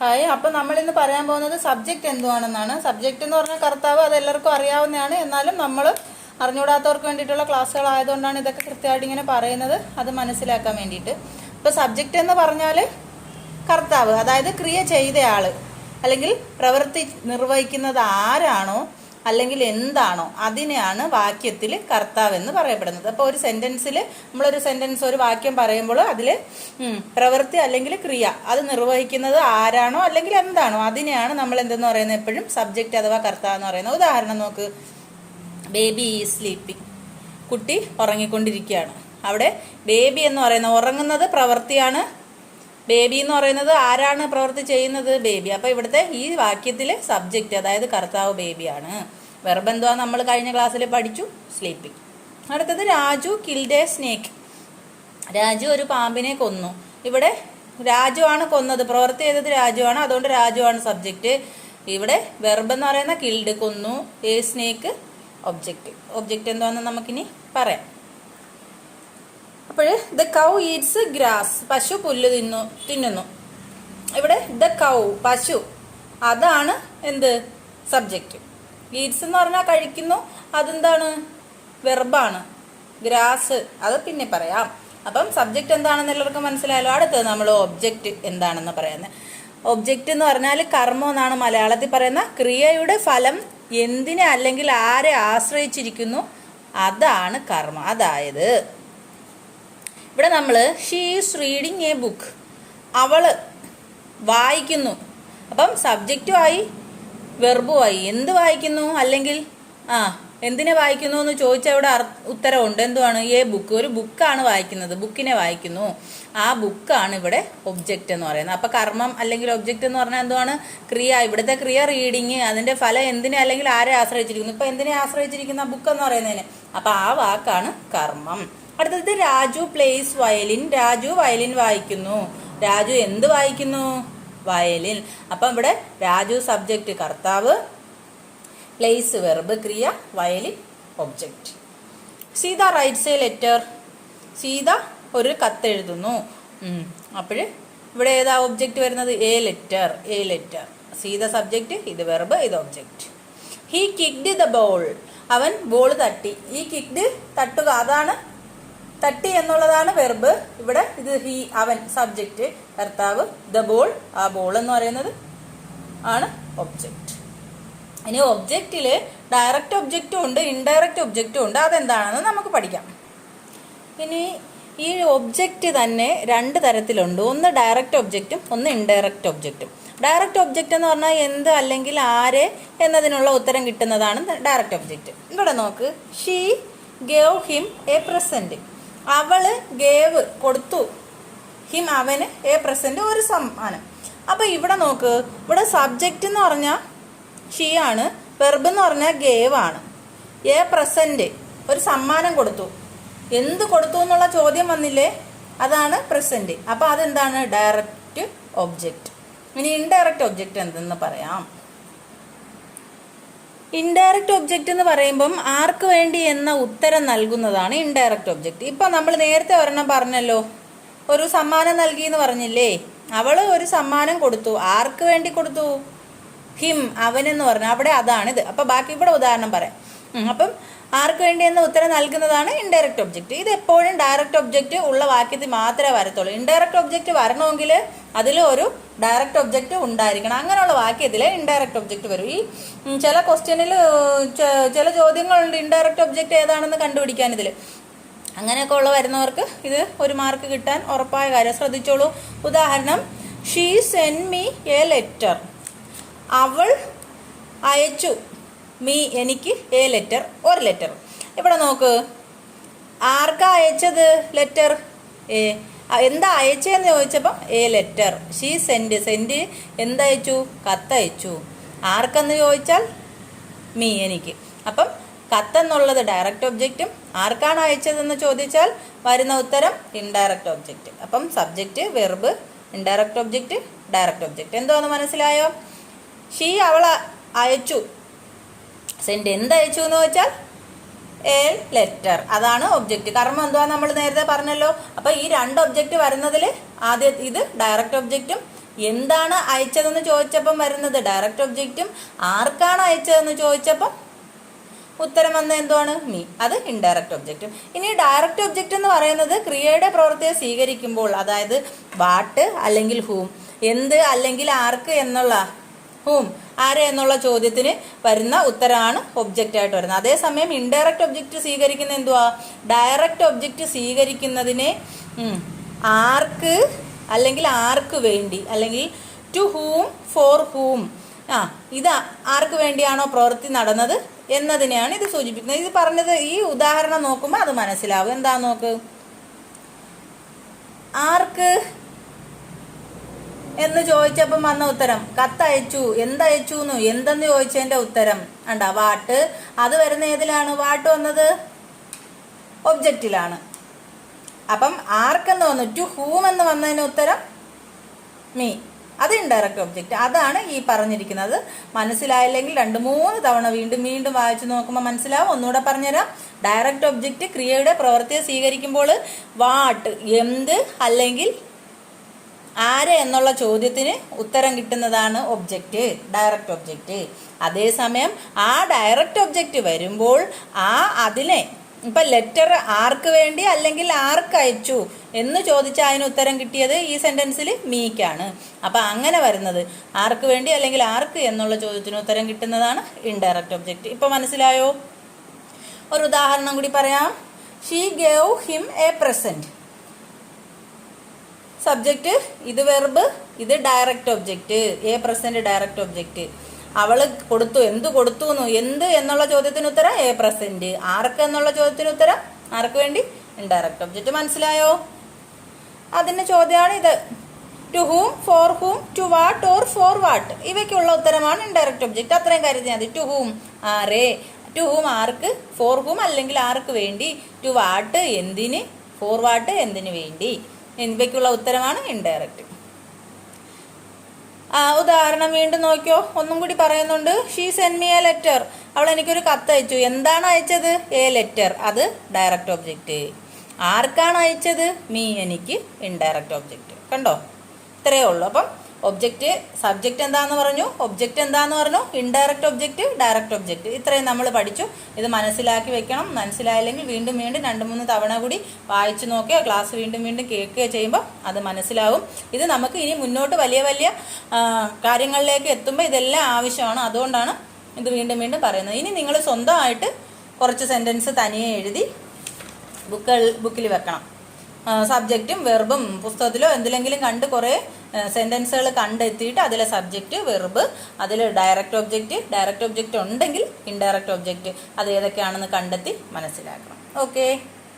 Hi അപ്പം നമ്മൾ ഇന്ന് പറയാൻ പോകുന്നത് സബ്ജക്റ്റ് എന്തുവാണെന്നാണ്. സബ്ജക്റ്റ് എന്ന് പറഞ്ഞാൽ കർത്താവ് അത് എല്ലാവർക്കും അറിയാവുന്നതാണ്. എന്നാലും നമ്മൾ അറിഞ്ഞുകൂടാത്തവർക്ക് വേണ്ടിയിട്ടുള്ള ക്ലാസ്സുകളായതുകൊണ്ടാണ് ഇതൊക്കെ കൃത്യമായിട്ട് ഇങ്ങനെ പറയുന്നത്. അത് മനസ്സിലാക്കാൻ വേണ്ടിയിട്ട്. ഇപ്പോൾ സബ്ജക്റ്റ് എന്ന് പറഞ്ഞാൽ കർത്താവ് അതായത് ക്രിയ ചെയ്ത ആൾ അല്ലെങ്കിൽ പ്രവൃത്തി നിർവഹിക്കുന്നത് ആരാണോ അല്ലെങ്കിൽ എന്താണോ അതിനെയാണ് വാക്യത്തിൽ കർത്താവ് എന്ന് പറയപ്പെടുന്നത്. അപ്പോൾ ഒരു സെന്റൻസിൽ നമ്മളൊരു സെന്റൻസ് ഒരു വാക്യം പറയുമ്പോൾ അതിൽ പ്രവൃത്തി അല്ലെങ്കിൽ ക്രിയ അത് നിർവഹിക്കുന്നത് ആരാണോ അല്ലെങ്കിൽ എന്താണോ അതിനെയാണ് നമ്മൾ എന്തെന്ന് പറയുന്നത് എപ്പോഴും സബ്ജക്റ്റ് അഥവാ കർത്താവ് എന്ന് പറയുന്നത്. ഉദാഹരണം നോക്ക്. ബേബി ഈ സ്ലീപ്പിംഗ് കുട്ടി ഉറങ്ങിക്കൊണ്ടിരിക്കുകയാണ്. അവിടെ ബേബി എന്ന് പറയുന്നത് ഉറങ്ങുന്നത് പ്രവൃത്തിയാണ്. ബേബി എന്ന് പറയുന്നത് ആരാണ് പ്രവൃത്തി ചെയ്യുന്നത്? ബേബി അപ്പോൾ ഇവിടുത്തെ ഈ വാക്യത്തിലെ സബ്ജക്റ്റ് അതായത് കർത്താവ് ബേബിയാണ് വെർബന്ധ നമ്മൾ കഴിഞ്ഞ ക്ലാസ്സിൽ പഠിച്ചു? സ്ലീപ്പിംഗ് അടുത്തത് രാജു കിൽഡ് സ്നേക്ക് രാജു ഒരു പാമ്പിനെ കൊന്നു. ഇവിടെ രാജു ആണ് കൊന്നത്. പ്രവൃത്തി ചെയ്തത് രാജു ആണ്. അതുകൊണ്ട് രാജു ആണ് സബ്ജക്റ്റ് ഇവിടെ വെർബ് എന്ന് പറയുന്ന കിൽഡ് കൊന്നു. ഏ സ്നേക്ക് ഒബ്ജക്റ്റ് ഒബ്ജക്റ്റ് എന്താണെന്ന് നമുക്കിനി പറയാം. അപ്പോൾ ദ കൗ ഈറ്റ്സ് ഗ്രാസ് പശു പുല്ല് തിന്നു തിന്നുന്നു. ഇവിടെ ദ കൗ പശു. അതാണ് എന്ത്? സബ്ജക്റ്റ് ഈറ്റ്സ് എന്ന് പറഞ്ഞാൽ കഴിക്കുന്നു. അതെന്താണ്? വെർബാണ് ഗ്രാസ് അത് പിന്നെ പറയാം. അപ്പം സബ്ജക്റ്റ് എന്താണെന്ന് എല്ലാവർക്കും മനസ്സിലായല്ലോ. അടുത്തത് നമ്മൾ ഒബ്ജക്റ്റ് എന്താണെന്ന് പറയുന്നത്. ഒബ്ജക്റ്റ് എന്ന് പറഞ്ഞാൽ കർമ്മം എന്നാണ് മലയാളത്തിൽ പറയുന്ന. ക്രിയയുടെ ഫലം എന്തിനെ അല്ലെങ്കിൽ ആരെ ആശ്രയിച്ചിരിക്കുന്നു? അതാണ് കർമ്മം. അതായത് ഇവിടെ നമ്മൾ she is reading a book അവൾ വായിക്കുന്നു. അപ്പം സബ്ജക്റ്റുമായി വെർബുമായി എന്ത് വായിക്കുന്നു? അല്ലെങ്കിൽ ആ എന്തിനെ വായിക്കുന്നു എന്ന് ചോദിച്ചാൽ ഇവിടെ ഉത്തരവുണ്ട്. എന്തുവാണ്? ഏ ബുക്ക് ഒരു ബുക്കാണ് വായിക്കുന്നത്. ബുക്കിനെ വായിക്കുന്നു. ആ ബുക്കാണ് ഇവിടെ ഒബ്ജക്റ്റ് എന്ന് പറയുന്നത്. അപ്പം കർമ്മം അല്ലെങ്കിൽ ഒബ്ജക്റ്റ് എന്ന് പറഞ്ഞാൽ എന്തുവാണ്? ക്രിയ. ഇവിടുത്തെ ക്രിയ റീഡിങ് അതിന്റെ ഫലം എന്തിനെ അല്ലെങ്കിൽ ആരെ ആശ്രയിച്ചിരിക്കുന്നു? ഇപ്പം എന്തിനെ ആശ്രയിച്ചിരിക്കുന്ന ബുക്ക് എന്ന് പറയുന്നതിന്? അപ്പം ആ വാക്കാണ് കർമ്മം. അടുത്തത് Raju plays violin Raju violin വായിക്കുന്നു. രാജു എന്ത് വായിക്കുന്നു? വയലിൻ. അപ്പം ഇവിടെ രാജു സബ്ജക്റ്റ് കർത്താവ് പ്ലേസ് വെർബ് ക്രിയ violin object Sita writes a letter Sita ഒരു കത്തെഴുതുന്നു അപ്പോൾ ഇവിടെ ഏതാ ഒബ്ജക്റ്റ് വരുന്നത്? A letter a letter Sita subject ഇത് വെർബ് ഇത് object he kicked the ball അവൻ ബോൾ തട്ടി. ഈ കിക്ഡ് തട്ടുക. അതാണ് തട്ടി എന്നുള്ളതാണ് വെർബ് ഇവിടെ ഇത് ഹി അവൻ സബ്ജക്റ്റ് കർത്താവ് ദ ബോൾ ആ ബോൾ എന്ന് പറയുന്നത് ആണ് ഒബ്ജക്റ്റ് ഇനി ഒബ്ജക്റ്റിൽ ഡയറക്റ്റ് ഒബ്ജക്റ്റും ഉണ്ട് ഇൻഡയറക്റ്റ് ഒബ്ജക്റ്റും ഉണ്ട്. അതെന്താണെന്ന് നമുക്ക് പഠിക്കാം. ഇനി ഈ ഒബ്ജക്റ്റ് തന്നെ രണ്ട് തരത്തിലുണ്ട്. ഒന്ന് ഡയറക്റ്റ് ഒബ്ജക്റ്റും ഒന്ന് ഇൻഡയറക്റ്റ് ഒബ്ജക്റ്റും ഡയറക്റ്റ് ഒബ്ജക്റ്റ് എന്ന് പറഞ്ഞാൽ എന്ത് അല്ലെങ്കിൽ ആര് എന്നതിനുള്ള ഉത്തരം കിട്ടുന്നതാണ് ഡയറക്റ്റ് ഒബ്ജക്റ്റ് ഇവിടെ നോക്ക്. She gave him a present അവൾ ഗേവ് കൊടുത്തു. ഹിം അവന് എ പ്രസന്റ് ഒരു സമ്മാനം. അപ്പൊ ഇവിടെ നോക്ക് ഇവിടെ സബ്ജക്റ്റ് എന്ന് പറഞ്ഞാൽ ഷീ ആണ് വെർബ് എന്ന് പറഞ്ഞാൽ ഗേവ് ആണ്. എ പ്രസന്റ് ഒരു സമ്മാനം കൊടുത്തു. എന്ത് കൊടുത്തു എന്നുള്ള ചോദ്യം വന്നില്ലേ? അതാണ് പ്രസന്റ് അപ്പൊ അതെന്താണ്? ഡയറക്റ്റ് ഒബ്ജക്റ്റ് ഇനി ഇൻഡയറക്റ്റ് ഒബ്ജക്റ്റ് എന്തെന്ന് പറയാം. ഇൻഡയറക്റ്റ് ഒബ്ജക്റ്റ് എന്ന് പറയുമ്പം ആർക്ക് വേണ്ടി എന്ന ഉത്തരം നൽകുന്നതാണ് ഇൻഡയറക്റ്റ് ഒബ്ജക്റ്റ് ഇപ്പൊ നമ്മൾ നേരത്തെ ഒരെണ്ണം പറഞ്ഞല്ലോ. ഒരു സമ്മാനം നൽകി എന്ന് പറഞ്ഞില്ലേ? അവൾ ഒരു സമ്മാനം കൊടുത്തു. ആർക്ക് വേണ്ടി കൊടുത്തു? ഹിം അവനെന്ന് പറഞ്ഞു. അവിടെ അതാണിത് അപ്പൊ ബാക്കി ഇവിടെ ഉദാഹരണം പറയാം. അപ്പം ആർക്ക് വേണ്ടി എന്ന ഉത്തരം നൽകുന്നതാണ് ഇൻഡയറക്റ്റ് ഒബ്ജക്റ്റ് ഇത് എപ്പോഴും ഡയറക്റ്റ് ഒബ്ജക്റ്റ് ഉള്ള വാക്യത്തിൽ മാത്രമേ വരത്തുള്ളൂ. ഇൻഡയറക്റ്റ് ഒബ്ജക്റ്റ് വരണമെങ്കിൽ അതിൽ ഒരു ഡയറക്റ്റ് ഒബ്ജക്റ്റ് ഉണ്ടായിരിക്കണം. അങ്ങനെയുള്ള വാക്യത്തിൽ ഇൻഡയറക്റ്റ് ഒബ്ജക്റ്റ് വരും. ഈ ചില ക്വസ്റ്റ്യനിൽ ചില ചോദ്യങ്ങളുണ്ട് ഇൻഡയറക്റ്റ് ഒബ്ജക്റ്റ് ഏതാണെന്ന് കണ്ടുപിടിക്കാൻ ഇതിൽ അങ്ങനെയൊക്കെ ഉള്ള വരുന്നവർക്ക് ഇത് ഒരു മാർക്ക് കിട്ടാൻ ഉറപ്പായ കാര്യം. ശ്രദ്ധിച്ചോളൂ. ഉദാഹരണം she sent me a letter അവൾ അയച്ചു. മീ എനിക്ക് എ ലെറ്റർ ഒരു ലെറ്റർ. ഇവിടെ നോക്ക്. ആർക്കാ അയച്ചത് ലെറ്റർ? എ. എന്താ അയച്ചതെന്ന് ചോദിച്ചപ്പം a letter. She send. Send എന്തയച്ചു? കത്തയച്ചു. ആർക്കെന്ന് ചോദിച്ചാൽ മീ എനിക്ക്. അപ്പം കത്തെന്നുള്ളത് ഡയറക്റ്റ് ഒബ്ജക്റ്റും ആർക്കാണ് അയച്ചതെന്ന് ചോദിച്ചാൽ വരുന്ന ഉത്തരം ഇൻഡയറക്റ്റ് ഒബ്ജക്റ്റ്. അപ്പം subject verb indirect object direct object. എന്തോന്ന് മനസ്സിലായോ? ഷീ അവളെ അയച്ചു. സെൻഡ് എന്ത് അയച്ചു എന്ന് വെച്ചാൽ എ ലെറ്റർ. അതാണ് ഒബ്ജക്റ്റ്. കർമ്മം എന്തുവാ നമ്മൾ നേരത്തെ പറഞ്ഞല്ലോ. അപ്പൊ ഈ രണ്ട് ഒബ്ജക്റ്റ് വരുന്നതിൽ ആദ്യ ഇത് ഡയറക്റ്റ് ഒബ്ജക്റ്റും എന്താണ് അയച്ചതെന്ന് ചോദിച്ചപ്പം വരുന്നത് ഡയറക്റ്റ് ഒബ്ജക്റ്റും ആർക്കാണ് അയച്ചതെന്ന് ചോദിച്ചപ്പം ഉത്തരം വന്ന എന്തുവാണ്? മീ അത് ഇൻഡയറക്റ്റ് ഒബ്ജക്റ്റും ഇനി ഡയറക്റ്റ് ഒബ്ജക്റ്റ് എന്ന് പറയുന്നത് ക്രിയയുടെ പ്രവൃത്തിയെ സ്വീകരിക്കുമ്പോൾ അതായത് വാട്ട് അല്ലെങ്കിൽ ഹൂം എന്ത് അല്ലെങ്കിൽ ആർക്ക് എന്നുള്ള ഹൂം ആരെ എന്നുള്ള ചോദ്യത്തിന് വരുന്ന ഉത്തരമാണ് ഒബ്ജക്റ്റ് ആയിട്ട് വരുന്നത്. അതേസമയം ഇൻഡയറക്റ്റ് ഒബ്ജക്റ്റ് സ്വീകരിക്കുന്ന എന്തുവാ? ഡയറക്റ്റ് ഒബ്ജക്റ്റ് സ്വീകരിക്കുന്നതിനെ ആർക്ക് അല്ലെങ്കിൽ ആർക്ക് വേണ്ടി? അല്ലെങ്കിൽ ടു ഹൂം ഫോർ ഹൂം ആ ഇത് ആർക്ക് വേണ്ടിയാണോ പ്രവൃത്തി നടന്നത് എന്നതിനെയാണ് ഇത് സൂചിപ്പിക്കുന്നത്. ഇത് പറഞ്ഞത് ഈ ഉദാഹരണം നോക്കുമ്പോൾ അത് മനസ്സിലാവും. എന്താ നോക്ക്? ആർക്ക് എന്ന് ചോദിച്ചപ്പം വന്ന ഉത്തരം കത്തയച്ചു എന്തയച്ചു എന്ന് എന്തെന്ന് ചോദിച്ചതിന്റെ ഉത്തരം? അണ്ട വാട്ട്? അത് വരുന്ന ഏതിലാണ്? വാട്ട് വന്നത്? ഒബ്ജക്റ്റിലാണ്. അപ്പം ആർക്കെന്ന് വന്നു? ടു ഹൂം എന്ന് വന്നതിന് ഉത്തരം മീ. അത് ഇൻഡയറക്റ്റ് ഒബ്ജക്റ്റ്. അതാണ് ഈ പറഞ്ഞിരിക്കുന്നത്. മനസ്സിലായില്ലെങ്കിൽ രണ്ട് മൂന്ന് തവണ വീണ്ടും വീണ്ടും വായിച്ചു നോക്കുമ്പോൾ മനസ്സിലാവും. ഒന്നുകൂടെ പറഞ്ഞുതരാം. ഡയറക്റ്റ് ഒബ്ജക്റ്റ് ക്രിയയുടെ പ്രവൃത്തിയെ സ്വീകരിക്കുമ്പോൾ വാട്ട് എന്ത് അല്ലെങ്കിൽ ആര് എന്നുള്ള ചോദ്യത്തിന് ഉത്തരം കിട്ടുന്നതാണ് ഒബ്ജക്റ്റ് ഡയറക്റ്റ് ഒബ്ജക്റ്റ് അതേസമയം ആ ഡയറക്റ്റ് ഒബ്ജക്റ്റ് വരുമ്പോൾ ആ അതിനെ ഇപ്പം ലെറ്റർ ആർക്ക് വേണ്ടി അല്ലെങ്കിൽ ആർക്ക് അയച്ചു എന്ന് ചോദിച്ചാൽ അതിന് ഉത്തരം കിട്ടിയത് ഈ സെന്റൻസിൽ മീക്കാണ്. അപ്പം അങ്ങനെ വരുന്നത്. ആർക്ക് വേണ്ടി അല്ലെങ്കിൽ ആർക്ക് എന്നുള്ള ചോദ്യത്തിന് ഉത്തരം കിട്ടുന്നതാണ് ഇൻഡയറക്റ്റ് ഒബ്ജക്റ്റ് ഇപ്പം മനസ്സിലായോ? ഒരു ഉദാഹരണം കൂടി പറയാം. She gave him a present subject ഇത് വെർബ് ഇത് direct object a present direct object അവൾ കൊടുത്തു എന്ത് കൊടുത്തു എന്ത് എന്നുള്ള ചോദ്യത്തിന് ഉത്തരം എ പ്രസന്റ് ആർക്ക് എന്നുള്ള ചോദ്യത്തിന് ഉത്തരം ആർക്ക് വേണ്ടി? ഇൻഡയറക്റ്റ് ഒബ്ജക്റ്റ് മനസ്സിലായോ? അതിന്റെ ചോദ്യമാണ് ഇത്. To whom for whom to what or for what ഇവയ്ക്കുള്ള ഉത്തരമാണ് ഇൻഡയറക്റ്റ് ഒബ്ജക്റ്റ് അത്രയും കരുതിയാൽ മതി. ടു ഹൂം ആരേ? ടു ഹൂം ആർക്ക്? ഫോർ ഹൂം അല്ലെങ്കിൽ ആർക്ക് വേണ്ടി? ടു വാട്ട് എന്തിന്? ഫോർ വാട്ട് എന്തിനു വേണ്ടി? എന്നിവയ്ക്കുള്ള ഉത്തരമാണ് ഇൻഡയറക്റ്റ് ഉദാഹരണം വീണ്ടും നോക്കിയോ? ഒന്നും കൂടി പറയുന്നുണ്ട് she sent me a letter അവൾ എനിക്കൊരു കത്ത് അയച്ചു. എന്താണ് അയച്ചത്? എ ലെറ്റർ അത് ഡയറക്റ്റ് ഒബ്ജക്റ്റ് ആർക്കാണ് അയച്ചത്? മീ എനിക്ക് ഇൻഡയറക്റ്റ് ഒബ്ജക്റ്റ് കണ്ടോ? ഇത്രയേ ഉള്ളൂ. അപ്പം ഒബ്ജക്റ്റ് സബ്ജക്റ്റ് എന്താന്ന് പറഞ്ഞു? ഒബ്ജക്റ്റ് എന്താന്ന് പറഞ്ഞു? ഇൻഡയറക്റ്റ് ഒബ്ജക്റ്റ് ഡയറക്റ്റ് ഒബ്ജക്റ്റ് ഇത്രയും നമ്മൾ പഠിച്ചു. ഇത് മനസ്സിലാക്കി വെക്കണം. മനസ്സിലായില്ലെങ്കിൽ വീണ്ടും വീണ്ടും രണ്ട് മൂന്ന് തവണ കൂടി വായിച്ചു നോക്കുകയോ ക്ലാസ് വീണ്ടും വീണ്ടും കേൾക്കുകയോ ചെയ്യുമ്പോൾ അത് മനസ്സിലാവും. ഇത് നമുക്ക് ഇനി മുന്നോട്ട് വലിയ വലിയ കാര്യങ്ങളിലേക്ക് എത്തുമ്പോൾ ഇതെല്ലാം ആവശ്യമാണ്. അതുകൊണ്ടാണ് ഇത് വീണ്ടും വീണ്ടും പറയുന്നത്. ഇനി നിങ്ങൾ സ്വന്തമായിട്ട് കുറച്ച് സെന്റൻസ് തനിയെ എഴുതി ബുക്കൾ ബുക്കിൽ വെക്കണം. സബ്ജക്റ്റും വെർബും പുസ്തകത്തിലോ എന്തിലെങ്കിലും കണ്ട് കുറേ സെന്റൻസുകൾ കണ്ടെത്തിയിട്ട് അതിലെ സബ്ജക്റ്റ് വെർബ് അതിൽ ഡയറക്റ്റ് ഒബ്ജക്റ്റ് ഡയറക്റ്റ് ഒബ്ജക്റ്റ് ഉണ്ടെങ്കിൽ ഇൻഡയറക്റ്റ് ഒബ്ജക്റ്റ് അത് ഏതൊക്കെയാണെന്ന് കണ്ടെത്തി മനസ്സിലാക്കണം. ഓക്കെ